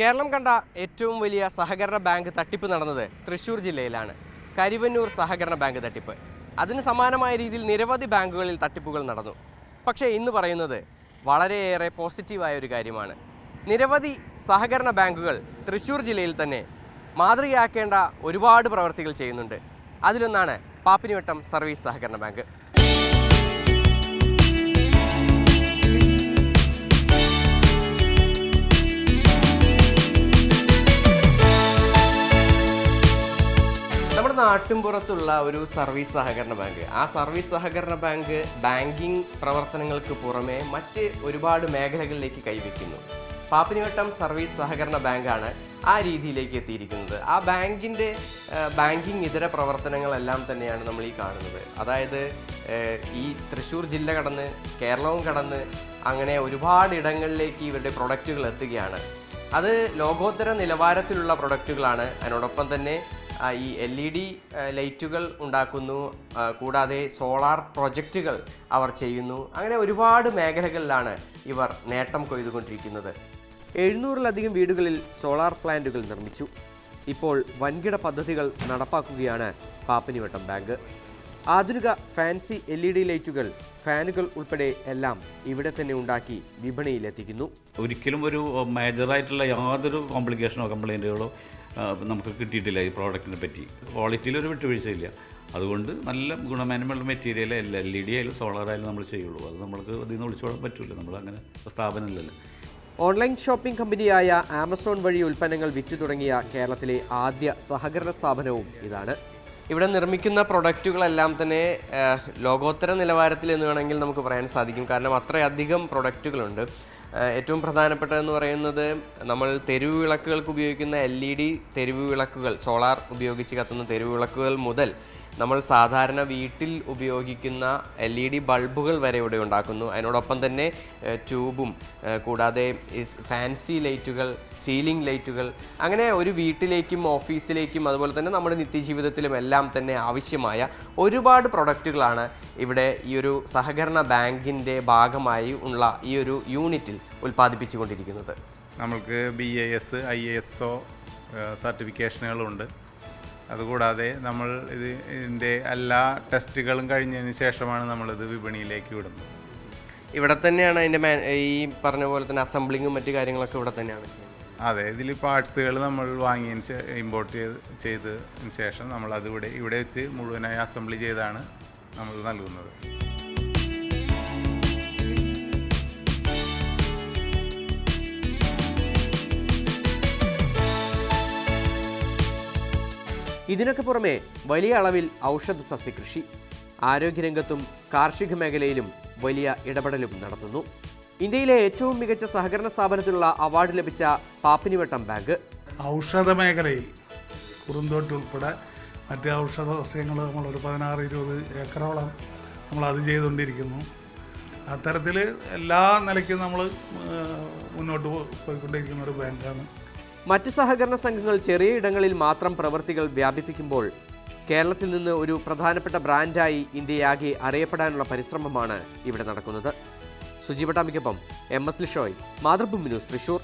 കേരളം കണ്ട ഏറ്റവും വലിയ സഹകരണ ബാങ്ക് തട്ടിപ്പ് നടന്നത് തൃശൂർ ജില്ലയിലാണ്. കരിവന്നൂർ സഹകരണ ബാങ്ക് തട്ടിപ്പ്. അതിന് സമാനമായ രീതിയിൽ നിരവധി ബാങ്കുകളിൽ തട്ടിപ്പുകൾ നടന്നു. പക്ഷേ ഇന്ന് പറയുന്നത് വളരെയേറെ പോസിറ്റീവായ ഒരു കാര്യമാണ്. നിരവധി സഹകരണ ബാങ്കുകൾ തൃശ്ശൂർ ജില്ലയിൽ തന്നെ മാതൃകയാക്കേണ്ട ഒരുപാട് പ്രവർത്തികൾ ചെയ്യുന്നുണ്ട്. അതിലൊന്നാണ് പാപ്പിനിവട്ടം സർവീസ് സഹകരണ ബാങ്ക്. നാട്ടിൻപുറത്തുള്ള ഒരു സർവീസ് സഹകരണ ബാങ്ക്. ആ സർവീസ് സഹകരണ ബാങ്ക് ബാങ്കിങ് പ്രവർത്തനങ്ങൾക്ക് പുറമെ മറ്റ് ഒരുപാട് മേഖലകളിലേക്ക് കൈവയ്ക്കുന്നു. പാപ്പിനിവട്ടം സർവീസ് സഹകരണ ബാങ്കാണ് ആ രീതിയിലേക്ക് എത്തിയിരിക്കുന്നത്. ആ ബാങ്കിന്റെ ബാങ്കിങ് ഇതര പ്രവർത്തനങ്ങളെല്ലാം തന്നെയാണ് നമ്മൾ ഈ കാണുന്നത്. അതായത് ഈ തൃശ്ശൂർ ജില്ല കടന്ന് കേരളവും കടന്ന് അങ്ങനെ ഒരുപാട് ഇടങ്ങളിലേക്ക് ഇവരുടെ പ്രൊഡക്റ്റുകൾ എത്തുകയാണ്. അത് ലോകോത്തര നിലവാരത്തിലുള്ള പ്രൊഡക്റ്റുകളാണ്. അതിനോടൊപ്പം തന്നെ ഈ എൽ ഇ ഡി ലൈറ്റുകൾ ഉണ്ടാക്കുന്നു. കൂടാതെ സോളാർ പ്രൊജക്റ്റുകൾ അവർ ചെയ്യുന്നു. അങ്ങനെ ഒരുപാട് മേഖലകളിലാണ് ഇവർ നേട്ടം കൊയ്തുകൊണ്ടിരിക്കുന്നത്. എഴുന്നൂറിലധികം വീടുകളിൽ സോളാർ പ്ലാന്റുകൾ നിർമ്മിച്ചു. ഇപ്പോൾ വൻകിട പദ്ധതികൾ നടപ്പാക്കുകയാണ് പാപ്പനിവട്ടം ബാങ്ക്. ആധുനിക ഫാൻസി എൽ ഇ ഡി ലൈറ്റുകൾ ഫാനുകൾ ഉൾപ്പെടെ എല്ലാം ഇവിടെ തന്നെ ഉണ്ടാക്കി വിപണിയിലെത്തിക്കുന്നു. ഒരിക്കലും ഒരു മേജറായിട്ടുള്ള യാതൊരു കോംപ്ലിക്കേഷനോ കംപ്ലൈന്റുകളോ നമുക്ക് കിട്ടിയിട്ടില്ല ഈ പ്രോഡക്റ്റിനെ പറ്റി. ക്വാളിറ്റിയിൽ ഒരു വിട്ടുവീഴ്ചയില്ല. അതുകൊണ്ട് നല്ല ഗുണമേന്മയുള്ള material L L E D ആയാലും സോളാർ ആയാലും നമ്മൾ ചെയ്യുള്ളൂ. അത് നമ്മൾക്ക് അതിൽ നിന്ന് ഒളിച്ചോടാൻ പറ്റില്ല നമ്മൾ അങ്ങനെ സ്ഥാപനമില്ലല്ലോ. ഓൺലൈൻ ഷോപ്പിംഗ് കമ്പനിയായ ആമസോൺ വഴി ഉൽപ്പന്നങ്ങൾ വിറ്റു തുടങ്ങിയ കേരളത്തിലെ ആദ്യ സഹകരണ സ്ഥാപനവും ഇതാണ്. ഇവിടെ നിർമ്മിക്കുന്ന പ്രൊഡക്റ്റുകളെല്ലാം തന്നെ ലോകോത്തര നിലവാരത്തിൽ എന്ന് വേണമെങ്കിൽ നമുക്ക് പറയാൻ സാധിക്കും. കാരണം അത്രയധികം പ്രൊഡക്റ്റുകളുണ്ട് ഏറ്റവും പ്രധാനപ്പെട്ടതെന്ന് പറയുന്നത് നമ്മൾ തെരുവ് വിളക്കുകൾക്ക് ഉപയോഗിക്കുന്ന എൽ ഇ ഡി തെരുവ് വിളക്കുകൾ സോളാർ ഉപയോഗിച്ച് കത്തുന്ന തെരുവ് വിളക്കുകൾ മുതൽ നമ്മൾ സാധാരണ വീട്ടിൽ ഉപയോഗിക്കുന്ന എൽ ഇ ഡി ബൾബുകൾ വരെ ഇവിടെ ഉണ്ടാക്കുന്നു. അതിനോടൊപ്പം തന്നെ ട്യൂബും കൂടാതെ ഫാൻസി ലൈറ്റുകൾ സീലിംഗ് ലൈറ്റുകൾ അങ്ങനെ ഒരു വീട്ടിലേക്കും ഓഫീസിലേക്കും അതുപോലെ തന്നെ നമ്മുടെ നിത്യജീവിതത്തിലും എല്ലാം തന്നെ ആവശ്യമായ ഒരുപാട് പ്രൊഡക്റ്റുകളാണ് ഇവിടെ ഈ ഒരു സഹകരണ ബാങ്കിന്റെ ഭാഗമായി ഉള്ള ഈ ഒരു യൂണിറ്റിൽ ഉൽപ്പാദിപ്പിച്ചുകൊണ്ടിരിക്കുന്നത്. നമ്മൾക്ക് B A S I S O സർട്ടിഫിക്കേഷനുകളുണ്ട്. അതുകൂടാതെ നമ്മൾ ഇത് ഇതിന്റെ എല്ലാ ടെസ്റ്റുകളും കഴിഞ്ഞതിന് ശേഷമാണ് നമ്മളിത് വിപണിയിലേക്ക് വിടുന്നത്. ഇവിടെ തന്നെയാണ് അതിന്റെ മാ ഈ പറഞ്ഞ പോലെ തന്നെ അസംബ്ലിങ്ങും മറ്റു കാര്യങ്ങളൊക്കെ ഇവിടെ തന്നെയാണ്. അതെ ഇതിൽ പാർട്സുകൾ നമ്മൾ വാങ്ങിയതിന് ഇമ്പോർട്ട് ചെയ്ത് ചെയ്തതിന് ശേഷം നമ്മൾ അതിവിടെ ഇവിടെ വെച്ച് മുഴുവനായി അസംബ്ലി ചെയ്താണ് നമ്മൾ നൽകുന്നത്. ഇതിനൊക്കെ പുറമെ വലിയ അളവിൽ ഔഷധ സസ്യകൃഷി ആരോഗ്യരംഗത്തും കാർഷിക മേഖലയിലും വലിയ ഇടപെടലും നടത്തുന്നു. ഇന്ത്യയിലെ ഏറ്റവും മികച്ച സഹകരണ സ്ഥാപനത്തിനുള്ള അവാർഡ് ലഭിച്ച പാപ്പിനിവട്ടം ബാങ്ക്. ഔഷധ മേഖലയിൽ കുറുന്തോട്ട് ഉൾപ്പെടെ മറ്റ് ഔഷധ സസ്യങ്ങൾ നമ്മൾ ഒരു പതിനാറ് ഇരുപത് ഏക്കറോളം നമ്മൾ അത് ചെയ്തുകൊണ്ടിരിക്കുന്നു. അത്തരത്തിൽ എല്ലാ നിലയ്ക്കും നമ്മൾ മുന്നോട്ട് പോയിക്കൊണ്ടിരിക്കുന്ന ഒരു ബാങ്കാണ്. മറ്റ് സഹകരണ സംഘങ്ങൾ ചെറിയ ഇടങ്ങളിൽ മാത്രം പ്രവൃത്തികൾ വ്യാപിപ്പിക്കുമ്പോൾ കേരളത്തിൽ നിന്ന് ഒരു പ്രധാനപ്പെട്ട ബ്രാൻഡായി ഇന്ത്യയാകെ അറിയപ്പെടാനുള്ള പരിശ്രമമാണ് ഇവിടെ നടക്കുന്നത്. സുജീവട്ടാമിക്കൊപ്പം M S Lishoy Mathrubhumi news Thrissur.